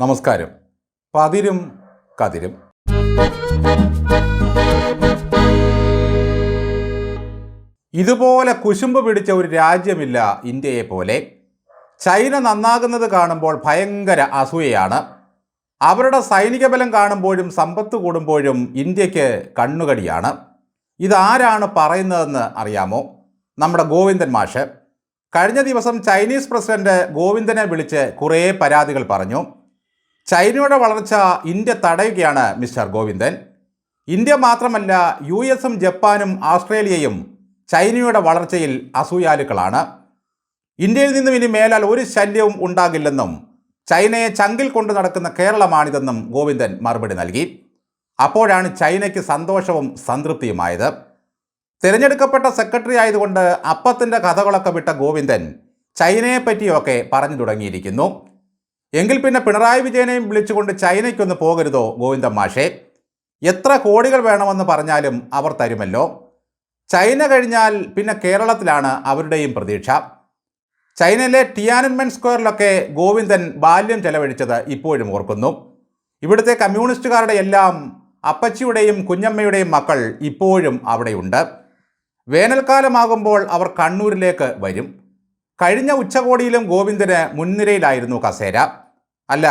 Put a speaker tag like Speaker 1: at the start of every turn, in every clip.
Speaker 1: നമസ്കാരം. പതിരും കതിരും. ഇതുപോലെ കുശുമ്പ് പിടിച്ച ഒരു രാജ്യമില്ല ഇന്ത്യയെ പോലെ. ചൈന നന്നാകുന്നത് കാണുമ്പോൾ ഭയങ്കര അസൂയയാണ്. അവരുടെ സൈനിക ബലം കാണുമ്പോഴും സമ്പത്ത് കൂടുമ്പോഴും ഇന്ത്യയ്ക്ക് കണ്ണുകടിയാണ്. ഇതാരാണ് പറയുന്നതെന്ന് അറിയാമോ? നമ്മുടെ ഗോവിന്ദൻ മാഷ്. കഴിഞ്ഞ ദിവസം ചൈനീസ് പ്രസിഡന്റ് ഗോവിന്ദനെ വിളിച്ച് കുറേ പരാതികൾ പറഞ്ഞു. ചൈനയുടെ വളർച്ച ഇന്ത്യ തടയുകയാണ് മിസ്റ്റർ ഗോവിന്ദൻ. ഇന്ത്യ മാത്രമല്ല യു എസും ജപ്പാനും ആസ്ട്രേലിയയും ചൈനയുടെ വളർച്ചയിൽ അസൂയാലുക്കളാണ്. ഇന്ത്യയിൽ നിന്നും ഇനി മേലാൽ ഒരു ശല്യവും ഉണ്ടാകില്ലെന്നും ചൈനയെ ചങ്കിൽ കൊണ്ടു നടക്കുന്ന കേരളമാണിതെന്നും ഗോവിന്ദൻ മറുപടി നൽകി. അപ്പോഴാണ് ചൈനയ്ക്ക് സന്തോഷവും സംതൃപ്തിയുമായത്. തിരഞ്ഞെടുക്കപ്പെട്ട സെക്രട്ടറി ആയതുകൊണ്ട് അപ്പത്തിന്റെ കഥകളൊക്കെ വിട്ട ഗോവിന്ദൻ ചൈനയെപ്പറ്റിയൊക്കെ പറഞ്ഞു തുടങ്ങിയിരിക്കുന്നു. എങ്കിൽ പിന്നെ പിണറായി വിജയനെയും വിളിച്ചുകൊണ്ട് ചൈനയ്ക്കൊന്ന് പോകരുതോ ഗോവിന്ദൻ മാഷേ? എത്ര കോടികൾ വേണമെന്ന് പറഞ്ഞാലും അവർ തരുമല്ലോ. ചൈന കഴിഞ്ഞാൽ പിന്നെ കേരളത്തിലാണ് അവരുടെയും പ്രതീക്ഷ. ചൈനയിലെ ടിയാനൻമെൻ സ്ക്വയറിലൊക്കെ ഗോവിന്ദൻ ബാല്യം ചെലവഴിച്ചത് ഇപ്പോഴും ഓർക്കുന്നു. ഇവിടുത്തെ കമ്മ്യൂണിസ്റ്റുകാരുടെ എല്ലാം അപ്പച്ചിയുടെയും കുഞ്ഞമ്മയുടെയും മക്കൾ ഇപ്പോഴും അവിടെയുണ്ട്. വേനൽക്കാലമാകുമ്പോൾ അവർ കണ്ണൂരിലേക്ക് വരും. കഴിഞ്ഞ ഉച്ചകോടിയിലും ഗോവിന്ദന് മുൻനിരയിലായിരുന്നു കസേര. അല്ല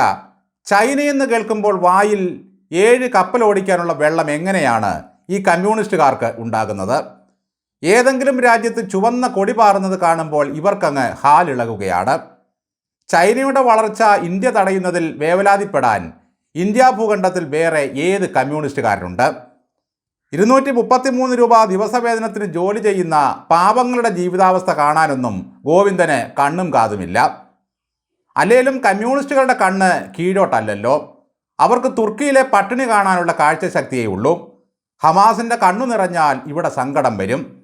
Speaker 1: ചൈനയെന്ന് കേൾക്കുമ്പോൾ വായിൽ ഏഴ് കപ്പൽ ഓടിക്കാനുള്ള വെള്ളം എങ്ങനെയാണ് ഈ കമ്മ്യൂണിസ്റ്റുകാർക്ക് ഉണ്ടാകുന്നത്? ഏതെങ്കിലും രാജ്യത്ത് ചുവന്ന കൊടി പാറുന്നത് കാണുമ്പോൾ ഇവർക്കങ്ങ് ഹാലിളകുകയാണ്. ചൈനയുടെ വളർച്ച ഇന്ത്യ തടയുന്നതിൽ വേവലാതിപ്പെടാൻ ഇന്ത്യ ഭൂഖണ്ഡത്തിൽ വേറെ ഏത് കമ്മ്യൂണിസ്റ്റുകാരുണ്ട്? ഇരുന്നൂറ്റി മുപ്പത്തിമൂന്ന് രൂപ ദിവസവേതനത്തിന് ജോലി ചെയ്യുന്ന പാവങ്ങളുടെ ജീവിതാവസ്ഥ കാണാനൊന്നും ഗോവിന്ദന് കണ്ണും കാതുമില്ല. അല്ലേലും കമ്മ്യൂണിസ്റ്റുകളുടെ കണ്ണ് കീഴോട്ടല്ലല്ലോ. അവർക്ക് തുർക്കിയിലെ പട്ടിണി കാണാനുള്ള കാഴ്ചശക്തിയേ ഉള്ളൂ. ഹമാസിന്റെ കണ്ണു നിറഞ്ഞാൽ ഇവിടെ സങ്കടം വരും.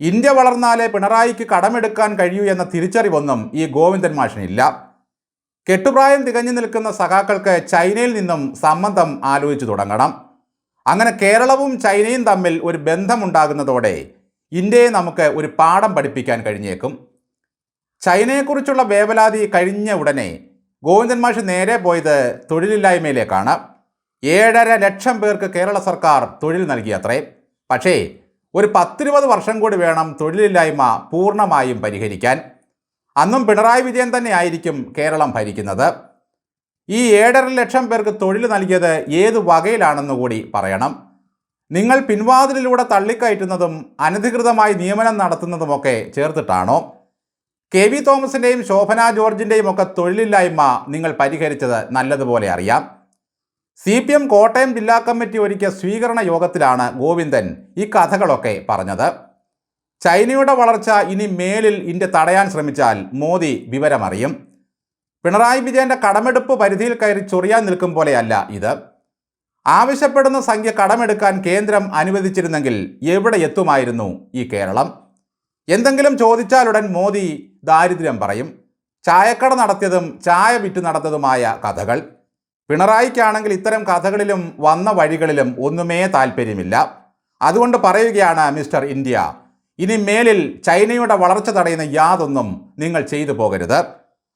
Speaker 1: ഇന്ത്യ വളർന്നാലേ പിണറായിക്ക് കടമെടുക്കാൻ കഴിയൂ എന്ന തിരിച്ചറിവൊന്നും ഈ ഗോവിന്ദൻ മാഷിനില്ല. കെട്ടുപ്രായം തികഞ്ഞു നിൽക്കുന്ന സഖാക്കൾക്ക് ചൈനയിൽ നിന്നും സംബന്ധം ആലോചിച്ചു തുടങ്ങണം. അങ്ങനെ കേരളവും ചൈനയും തമ്മിൽ ഒരു ബന്ധമുണ്ടാകുന്നതോടെ ഇന്ത്യയെ നമുക്ക് ഒരു പാഠം പഠിപ്പിക്കാൻ കഴിഞ്ഞേക്കും. ചൈനയെക്കുറിച്ചുള്ള വേവലാതി കഴിഞ്ഞ ഉടനെ ഗോവിന്ദൻ മാഷ് നേരെ പോയത് തൊഴിലില്ലായ്മയിലേക്കാണ്. ഏഴര ലക്ഷം പേർക്ക് കേരള സർക്കാർ തൊഴിൽ നൽകിയത്രേ. പക്ഷേ ഒരു പത്തിരുപത് വർഷം കൂടി വേണം തൊഴിലില്ലായ്മ പൂർണമായും പരിഹരിക്കാൻ. അന്നും പിണറായി വിജയൻ തന്നെ ആയിരിക്കും കേരളം ഭരിക്കുന്നത്. ഈ ഏഴര ലക്ഷം പേർക്ക് തൊഴിൽ നൽകിയത് ഏത് വകയിലാണെന്ന് കൂടി പറയണം. നിങ്ങൾ പിൻവാതിലിലൂടെ തള്ളിക്കയറ്റുന്നതും അനധികൃതമായി നിയമനം നടത്തുന്നതുമൊക്കെ ചേർത്തിട്ടാണോ? കെ വി തോമസിന്റെയും ശോഭന ജോർജിന്റെയും ഒക്കെ തൊഴിലില്ലായ്മ നിങ്ങൾ പരിഹരിച്ചത് നല്ലതുപോലെ അറിയാം. സി പി എം കോട്ടയം ജില്ലാ കമ്മിറ്റി ഒരുക്കിയ സ്വീകരണ യോഗത്തിലാണ് ഗോവിന്ദൻ ഈ കഥകളൊക്കെ പറഞ്ഞത്. ചൈനയുടെ വളർച്ച ഇനി മേലിൽ ഇന്ത്യ തടയാൻ ശ്രമിച്ചാൽ മോദി വിവരമറിയും. പിണറായി വിജയന്റെ കടമെടുപ്പ് പരിധിയിൽ കയറി ചൊറിയാൻ നിൽക്കും പോലെയല്ല ഇത്. ആവശ്യപ്പെടുന്ന സംഖ്യ കടമെടുക്കാൻ കേന്ദ്രം അനുവദിച്ചിരുന്നെങ്കിൽ എവിടെ എത്തുമായിരുന്നു ഈ കേരളം? എന്തെങ്കിലും ചോദിച്ചാലുടൻ മോദി ദാരിദ്ര്യം പറയും. ചായക്കട നടത്തിയതും ചായ വിറ്റ് നടത്തതുമായ കഥകൾ. പിണറായിക്കാണെങ്കിൽ ഇത്തരം കഥകളിലും വന്ന വഴികളിലും ഒന്നുമേ താല്പര്യമില്ല. അതുകൊണ്ട് പറയുകയാണ് മിസ്റ്റർ ഇന്ത്യ ഇനി മേലിൽ ചൈനയുടെ വളർച്ച തടയുന്ന യാതൊന്നും നിങ്ങൾ ചെയ്തു പോകരുത്.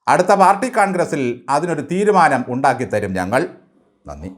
Speaker 1: അടുത്ത പാർട്ടി കോൺഗ്രസിൽ അതിനൊരു തീരുമാനം ഉണ്ടാക്കി തരും ഞങ്ങൾ. നന്ദി.